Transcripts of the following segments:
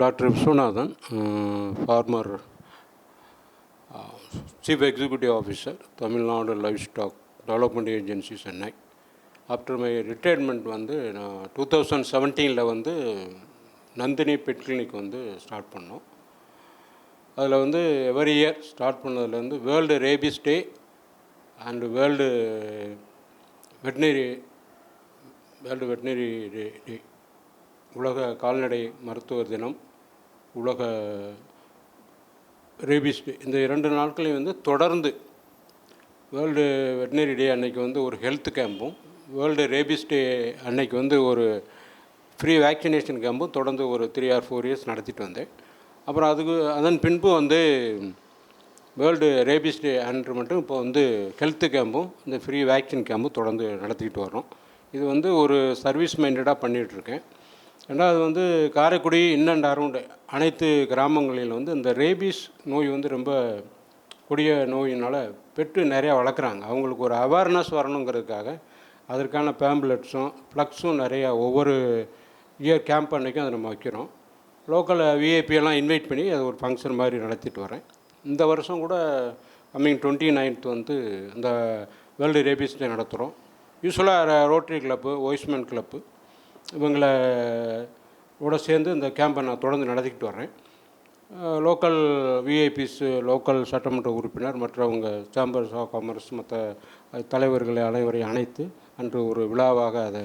Doctor Viswanathan former chief executive officer Tamil Nadu Executive stock development agency Chennai. After my retirement வந்து நான் two thousand செவன்டீனில் வந்து Nandini pet clinic வந்து start பண்ணோம். அதில் வந்து எவரி இயர் ஸ்டார்ட் பண்ணதுலேருந்து world rabies day and world veterinary world veterinary day உலக கால்நடை மருத்துவர் தினம். உலக ரேபிஸ் டே. இந்த இரண்டு நாட்களையும் வந்து தொடர்ந்து வேர்ல்டு வெட்னரி டே அன்னைக்கு வந்து ஒரு ஹெல்த் கேம்பும் வேர்ல்டு ரேபிஸ் டே அன்னைக்கு வந்து ஒரு ஃப்ரீ வேக்சினேஷன் கேம்பும் தொடர்ந்து ஒரு த்ரீ ஆர் ஃபோர் இயர்ஸ் நடத்திட்டு வந்தேன். அப்புறம் அதுக்கு அதன் பின்பு வந்து வேர்ல்டு ரேபிஸ் டே அன்று மட்டும் இப்போ வந்து ஹெல்த்து கேம்பும் இந்த ஃப்ரீ வேக்சின் கேம்பும் தொடர்ந்து நடத்திக்கிட்டு வரோம் இது வந்து ஒரு சர்வீஸ் மைண்டடாக பண்ணிகிட்ருக்கேன். ரெண்டாவது வந்து காரைக்குடி இன் அண்ட் அரவுண்டு அனைத்து கிராமங்களில் வந்து இந்த ரேபீஸ் நோய் வந்து ரொம்ப கொடிய நோயினால் பெட்டு நிறையா வளர்க்குறாங்க. அவங்களுக்கு ஒரு அவேர்னஸ் வரணுங்கிறதுக்காக அதற்கான பேம்ப்லெட்ஸும் ஃப்ளக்ஸும் நிறையா ஒவ்வொரு இயர் கேம்ப் அன்றைக்கும் அதை நம்ம வைக்கிறோம். லோக்கல் விஐபியெல்லாம் இன்வைட் பண்ணி அது ஒரு ஃபங்க்ஷன் மாதிரி நடத்திட்டு வரேன். இந்த வருஷம் கூட கம்மிங் டுவெண்ட்டி நைன்த் வந்து இந்த வேர்ல்டு ரேபிஸ் டே நடத்துகிறோம் யூஸ்வலாக ரோட்டரி கிளப்பு ஒய்ஸ்மேன் கிளப்பு இவங்களை கூட சேர்ந்து இந்த கேம்பை நான் தொடர்ந்து நடத்திக்கிட்டு வரேன் லோக்கல் விஐபிஸ் லோக்கல் சட்டமன்ற உறுப்பினர் மற்றவங்க சேம்பர்ஸ் ஆஃப் காமர்ஸ் மற்ற தலைவர்களை அனைவரை அணைத்து அன்று ஒரு விழாவாக அதை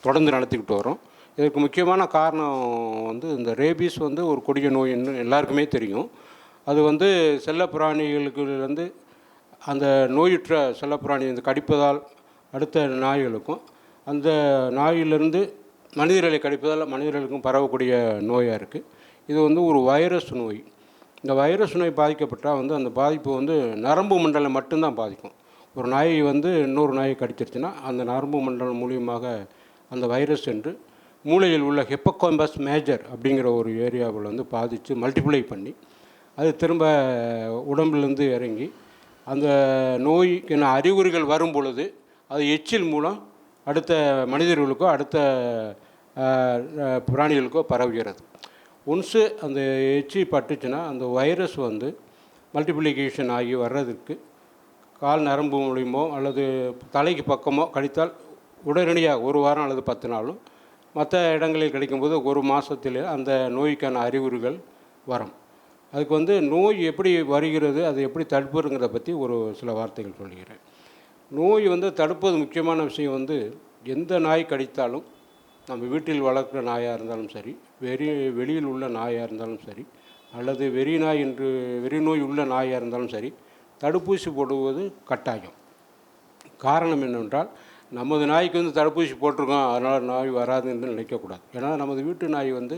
தொடர்ந்து நடத்திக்கிட்டு வரோம் இதற்கு முக்கியமான காரணம் வந்து இந்த ரேபீஸ் வந்து ஒரு கொடிய நோயின்னு எல்லாருக்குமே தெரியும். அது வந்து செல்லப்பிராணிகளுக்கு வந்து அந்த நோயுற்ற செல்லப்பிராணி இந்த கடிப்பதால் அடுத்த நாய்களுக்கும் அந்த நாயிலிருந்து மனிதர்களை கடிப்பதால் மனிதர்களுக்கும் பரவக்கூடிய நோயாக இருக்குது இது வந்து ஒரு வைரஸ் நோய். இந்த வைரஸ் நோய் பாதிக்கப்பட்டால் வந்து அந்த பாதிப்பு வந்து நரம்பு மண்டலம் மட்டும்தான் பாதிக்கும். ஒரு நாய் வந்து இன்னொரு நாயை கடிச்சிருச்சுன்னா அந்த நரம்பு மண்டலம் மூலியமாக அந்த வைரஸ் என்று மூளையில் உள்ள ஹெப்பகோம்பஸ் மேஜர் அப்படிங்கிற ஒரு ஏரியாவில் வந்து பாதித்து மல்டிப்ளை பண்ணி அது திரும்ப உடம்புலேருந்து இறங்கி அந்த நோய்க்கான அறிகுறிகள் வரும் பொழுது அது எச்சில் மூலம் அடுத்த மனிதர்களுக்கோ அடுத்த பிராணிகளுக்கோ பரவுகிறது. ஒன்ஸு அந்த எச்சி பட்டுச்சுன்னா அந்த வைரஸ் வந்து மல்டிப்ளிகேஷன் ஆகி வர்றதுக்கு கால் நரம்பு மூலியமோ அல்லது தலைக்கு பக்கமோ கடித்தால் உடனடியாக ஒரு வாரம் அல்லது பத்து நாளும் மற்ற இடங்களில் கிடைக்கும்போது ஒரு மாதத்தில் அந்த நோய்க்கான அறிகுறிகள் வரும். அதுக்கு வந்து நோய் எப்படி வருகிறது அது எப்படி தடுப்புங்கிறத பற்றி ஒரு சில வார்த்தைகள் சொல்கிறேன் நோய் வந்து தடுப்பது முக்கியமான விஷயம் வந்து எந்த நாய் கடித்தாலும் நம்ம வீட்டில் வளர்க்குற நாயாக இருந்தாலும் சரி வெறி வெளியில் உள்ள நாயாக இருந்தாலும் சரி அல்லது வெறி நாய் என்று வெறி நோய் உள்ள நாயாக இருந்தாலும் சரி தடுப்பூசி போடுவது கட்டாயம். காரணம் என்னவென்றால் நமது நாய்க்கு வந்து தடுப்பூசி போட்டிருக்கோம் அதனால் நாய் வராதுன்னு நினைக்கக்கூடாது. ஏன்னா நமது வீட்டு நாய் வந்து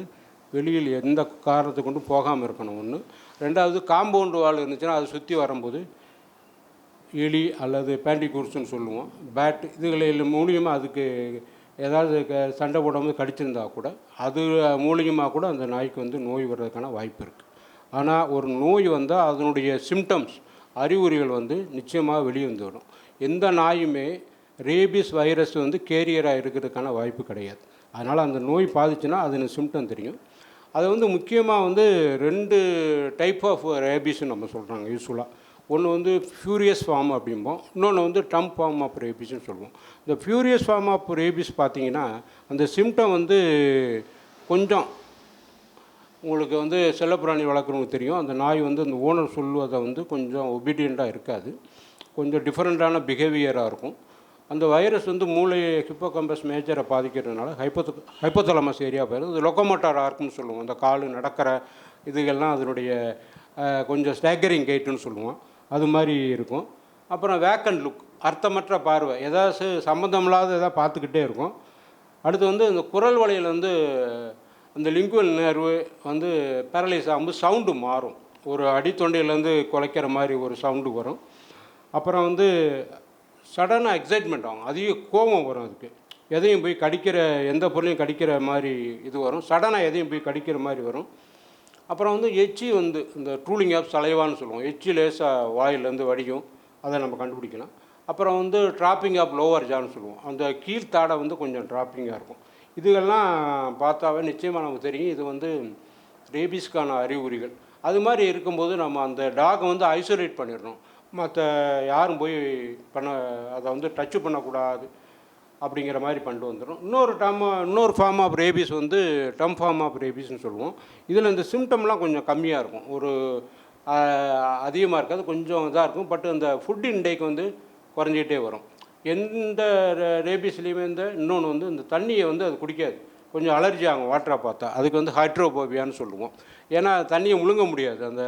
வெளியில் எந்த காரணத்தை கொண்டு போகாமல் இருக்கணும். ஒன்று ரெண்டாவது காம்பவுண்டு வால் இருந்துச்சுன்னா அதை சுற்றி வரும்போது எலி அல்லது பேண்டிகூர்ஸ்னு சொல்லுவோம். பேட் இதுகளில் மூலியமாக அதுக்கு ஏதாவது க சண்டை போடாமல் கடிச்சிருந்தா கூட அது மூலியமாக கூட அந்த நாய்க்கு வந்து நோய் வர்றதுக்கான வாய்ப்பு இருக்குது ஆனால் ஒரு நோய் வந்தால் அதனுடைய சிம்டம்ஸ் அறிகுறிகள் வந்து நிச்சயமாக வெளியே வந்து வரும் எந்த நாயுமே ரேபிஸ் வைரஸ் வந்து கேரியராக இருக்கிறதுக்கான வாய்ப்பு கிடையாது. அதனால் அந்த நோய் பாதிச்சுன்னா அது சிம்டம் தெரியும். அது வந்து முக்கியமாக வந்து ரெண்டு டைப் ஆஃப் ரேபிஸ்ன்னு நம்ம சொல்கிறாங்க யூஸ்ஃபுல்லாக ஒன்று வந்து ஃபியூரியஸ் ஃபார்ம் அப்படிம்போம் இன்னொன்று வந்து டம் ஃபார்ம் ஆஃப் ரேபிஸ்னு சொல்லுவோம். இந்த ஃபியூரியஸ் ஃபார்ம் ஆஃப் ரேபிஸ் பார்த்தீங்கன்னா அந்த சிம்டம் வந்து கொஞ்சம் உங்களுக்கு வந்து செல்லப்பிராணி வளர்க்குறவங்களுக்கு தெரியும். அந்த நாய் வந்து அந்த ஓனர் சொல்லுவதை வந்து கொஞ்சம் ஒபீடியண்ட்டாக இருக்காது. கொஞ்சம் டிஃப்ரெண்ட்டான பிஹேவியராக இருக்கும். அந்த வைரஸ் வந்து மூளை ஹிப்போகம்பஸ் மேஜரை பாதிக்கிறதுனால ஹைப்போ ஹைப்போதலமஸ் ஏரியா போயிடும். இது லொக்கோமோட்டார் ஆர்க்குன்னு சொல்லுவோம். அந்த கால் நடக்கிற இதுகள்லாம் அதனுடைய கொஞ்சம் ஸ்டேக்கரிங் கேட்டுன்னு சொல்லுவோம். அது மாதிரி இருக்கும். அப்புறம் வேக்கன் லுக் அர்த்தமற்ற பார்வை ஏதாவது சம்மந்தமில்லாத எதாவது பார்த்துக்கிட்டே இருக்கும். அடுத்து வந்து இந்த குரல் வலையில் வந்து அந்த லிங்குவல் நேர்வு வந்து பேரலைஸ் ஆகும்போது சவுண்டு மாறும். ஒரு அடித்தொண்டையிலேருந்து குலைக்கிற மாதிரி ஒரு சவுண்டு வரும். அப்புறம் வந்து சடனாக எக்ஸைட்மெண்ட் ஆகும். அதிக கோபம் வரும் அதுக்கு. எதையும் போய் கடிக்கிற எந்த பொருளையும் கடிக்கிற மாதிரி இது வரும். சடனாக எதையும் போய் கடிக்கிற மாதிரி வரும். அப்புறம் வந்து எச்சி வந்து இந்த ட்ரூலிங் ஆஃப் சலைவான்னு சொல்லுவோம். எச்சி லேசாக வாயிலேருந்து வடியும். அதை நம்ம கண்டுபிடிக்கலாம். அப்புறம் வந்து ட்ராப்பிங் ஆஃப் லோவர் ஜான்னு சொல்லுவோம். அந்த கீழ்த்தாடை வந்து கொஞ்சம் ட்ராப்பிங்காக இருக்கும். இதுகள்லாம் பார்த்தாவே நிச்சயமாக நமக்கு தெரியும். இது வந்து ரேபிஸ்க்கான அறிகுறிகள். அது மாதிரி இருக்கும்போது நம்ம அந்த டாகை வந்து ஐசோலேட் பண்ணிடணும். மற்ற யாரும் போய் பண்ண அதை வந்து டச்சு பண்ணக்கூடாது. அப்படிங்கிற மாதிரி பண்ணிட்டு வந்துடும் இன்னொரு டம் இன்னொரு ஃபார்ம் ஆஃப் ரேபிஸ் வந்து டம் ஃபார்ம் ஆஃப் ரேபிஸ்னு சொல்லுவோம். இதில் இந்த சிம்டம்லாம் கொஞ்சம் கம்மியாக இருக்கும். ஒரு அதிகமாக இருக்காது கொஞ்சம் இதாக இருக்கும். பட் இந்த ஃபுட் இன்டேக் வந்து குறைஞ்சிக்கிட்டே வரும். எந்த ரேபிஸ்லேயுமே இந்த இன்னொன்று வந்து இந்த தண்ணியை வந்து அது குடிக்காது. கொஞ்சம் அலர்ஜி ஆகும் வாட்டரை பார்த்தா. அதுக்கு வந்து ஹைட்ரோபோபியான்னு சொல்லுவோம். ஏன்னா தண்ணியை முழுங்க முடியாது. அந்த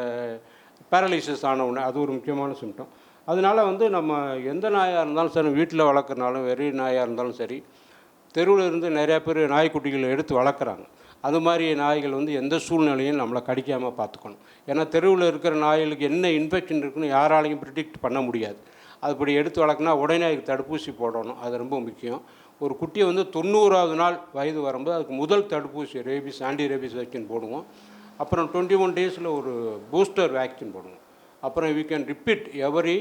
பேரலைசிஸ் ஆன உடனே அது ஒரு முக்கியமான சிம்டம் அதனால வந்து நம்ம எந்த நாயாக இருந்தாலும் சரி வீட்டில் வளர்க்குறனாலும் வெறி நாயாக இருந்தாலும் சரி தெருவில் இருந்து நிறையா பேர் நாய்க்குட்டிகளை எடுத்து வளர்க்குறாங்க. அது மாதிரி நாய்கள் வந்து எந்த சூழ்நிலையும் நம்மளை கடிக்காமல் பார்த்துக்கணும். ஏன்னா தெருவில் இருக்கிற நாய்களுக்கு என்ன இன்ஃபெக்ஷன் இருக்குன்னு யாராலையும் ப்ரிடிக்ட் பண்ண முடியாது. அதுபடி எடுத்து வளர்க்குனா உடனே அதுக்கு தடுப்பூசி போடணும். அது ரொம்ப முக்கியம். ஒரு குட்டியை வந்து தொண்ணூறாவது நாள் வயது வரும்போது அதுக்கு முதல் தடுப்பூசி ரேபிஸ் ஆன்டி ரேபிஸ் வேக்சின் போடுவோம். அப்புறம் டுவெண்ட்டி ஒன் டேஸில் ஒரு பூஸ்டர் வேக்சின் போடுவோம். அப்புறம் we can repeat every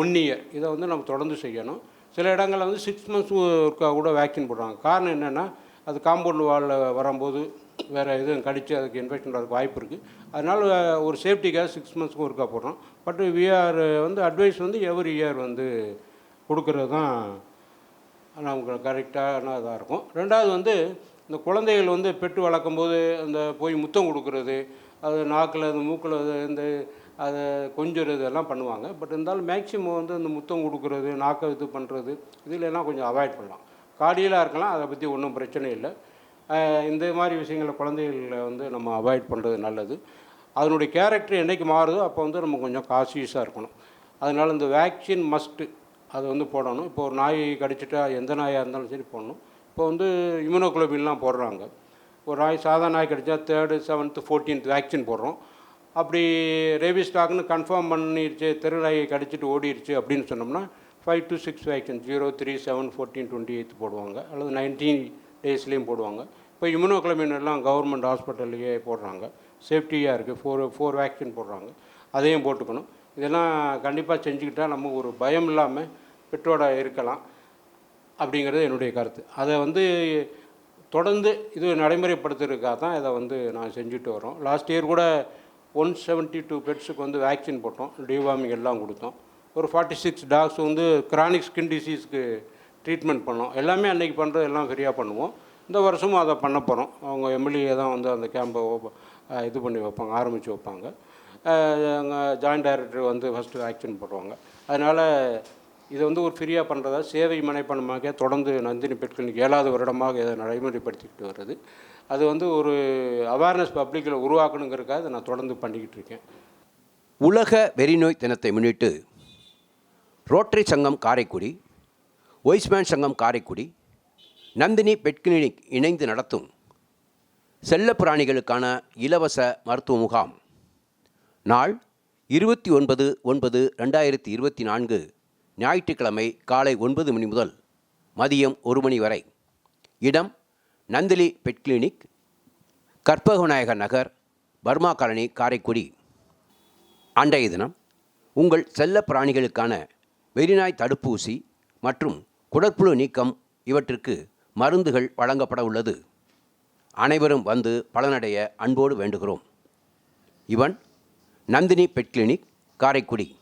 one year இதை வந்து நம்ம தொடர்ந்து செய்யணும். சில இடங்களில் வந்து சிக்ஸ் மந்த்ஸ் ஒருக்கா கூட வேக்சின் போடுறாங்க. காரணம் என்னென்னா அது காம்பவுண்ட் வாலில் வரும்போது வேறு எதுவும் கடித்து அதுக்கு இன்ஃபெக்ஷன் வரதுக்கு வாய்ப்பு இருக்குது அதனால் ஒரு சேஃப்டிக்காக சிக்ஸ் மந்த்ஸ்க்கு ஒருக்கா போடுறோம். பட் விஆர் வந்து அட்வைஸ் வந்து எவ்ரி இயர் வந்து கொடுக்கறது தான் நமக்கு கரெக்டான இதாக இருக்கும். ரெண்டாவது வந்து இந்த குழந்தைகள் வந்து பெட்டு வளர்க்கும்போது அந்த போய் முத்தம் கொடுக்கறது அது நாக்கில் அந்த மூக்கில் இந்த அதை கொஞ்சம் இதெல்லாம் பண்ணுவாங்க. பட் இருந்தாலும் மேக்சிமம் வந்து அந்த முத்தம் கொடுக்குறது நாக்கை இது பண்ணுறது இதுல கொஞ்சம் அவாய்ட் பண்ணலாம். காடியலாக இருக்கலாம் அதை பற்றி ஒன்றும் பிரச்சனை இல்லை. இந்த மாதிரி விஷயங்களை குழந்தைகளை வந்து நம்ம அவாய்ட் பண்ணுறது நல்லது. அதனுடைய கேரக்டர் என்றைக்கு மாறுதோ அப்போ வந்து நம்ம கொஞ்சம் காசியஸாக இருக்கணும். அதனால் இந்த வேக்சின் மஸ்ட்டு அதை வந்து போடணும். இப்போ ஒரு நாய் கடிச்சிட்டா எந்த நாயாக இருந்தாலும் சரி போடணும். இப்போ வந்து இம்யூனோக்ளோபின்லாம் போடுறாங்க. ஒரு நாய் சாதா நாய் கடிச்சா தேர்டு செவன்த்து ஃபோர்டீன்த் வேக்சின் போடுறோம். அப்படி ரேபிஸ் ஸ்டாக்னு கன்ஃபார்ம் பண்ணிடுச்சு திருநாயை கடிச்சிட்டு ஓடிடுச்சு அப்படின்னு சொன்னோம்னா five to six vaccine zero three seven fourteen twenty eight போடுவாங்க. அல்லது நைன்டீன் டேஸ்லேயும் போடுவாங்க. இப்போ இம்யூனோக்ளமின் எல்லாம் கவர்மெண்ட் ஹாஸ்பிட்டல்லையே போடுறாங்க. சேஃப்டியாக இருக்குது ஃபோர் ஃபோர் வேக்சின் போடுறாங்க. அதையும் போட்டுக்கணும். இதெல்லாம் கண்டிப்பாக செஞ்சுக்கிட்டால் நம்ம ஒரு பயம் இல்லாமல் பெற்றோட இருக்கலாம் அப்படிங்கிறது என்னுடைய கருத்து. அதை வந்து தொடர்ந்து இது நடைமுறைப்படுத்துறதுக்காக தான் இதை வந்து நான் செஞ்சுட்டு வரோம். லாஸ்ட் இயர் கூட ஒன் செவன்ட்டி டூ பெட்ஸுக்கு வந்து வேக்சின் போட்டோம். டிவார்மிங் எல்லாம் கொடுத்தோம். ஒரு ஃபார்ட்டி சிக்ஸ் டாக்ஸ் வந்து கிரானிக் ஸ்கின் டிசீஸ்க்கு ட்ரீட்மெண்ட் பண்ணோம். எல்லாமே அன்றைக்கி பண்ணுறது எல்லாம் ஃப்ரீயாக பண்ணுவோம். இந்த வருஷமும் அதை பண்ண போகிறோம் அவங்க எம்எல்ஏ தான் வந்து அந்த கேம்பை இது பண்ணி வைப்பாங்க ஆரம்பித்து வைப்பாங்க. ஜாயின்ட் டைரக்டர் வந்து ஃபஸ்ட்டு வேக்சின் போடுவாங்க. அதனால் இதை வந்து ஒரு ஃப்ரீயாக பண்ணுறதா சேவை மனைப்பணமாக தொடர்ந்து நந்தினி பெட் கிளினிக் ஏழாவது வருடமாக இதை நடைமுறைப்படுத்திக்கிட்டு வருது. அது வந்து ஒரு அவேர்னஸ் பப்ளிக்கில் உருவாக்கணுங்கிறதுக்காக இதை நான் தொடர்ந்து பண்ணிக்கிட்டு இருக்கேன். உலக வெறிநோய் தினத்தை முன்னிட்டு ரோட்டரி சங்கம் காரைக்குடி ஒய்ஸ்மேன் சங்கம் காரைக்குடி நந்தினி பெட் கிளினிக் இணைந்து நடத்தும் செல்லப்பிராணிகளுக்கான இலவச மருத்துவ முகாம். நாள் இருபத்தி ஒன்பது ஒன்பது ரெண்டாயிரத்தி இருபத்தி நான்கு ஞாயிற்றுக்கிழமை காலை ஒன்பது மணி முதல் மதியம் ஒரு மணி வரை. இடம் Nandini pet clinic Karpagavinayagar Nagar Burma colony Karaikudi. அன்றைய தினம் உங்கள் செல்ல பிராணிகளுக்கான வெறிநாய் தடுப்பூசி மற்றும் குடற்புழு நீக்கம் இவற்றிற்கு மருந்துகள் வழங்கப்பட உள்ளது. அனைவரும் வந்து பலனடைய அன்போடு வேண்டுகிறோம். இவன் நந்தினி பெட் கிளினிக் காரைக்குடி.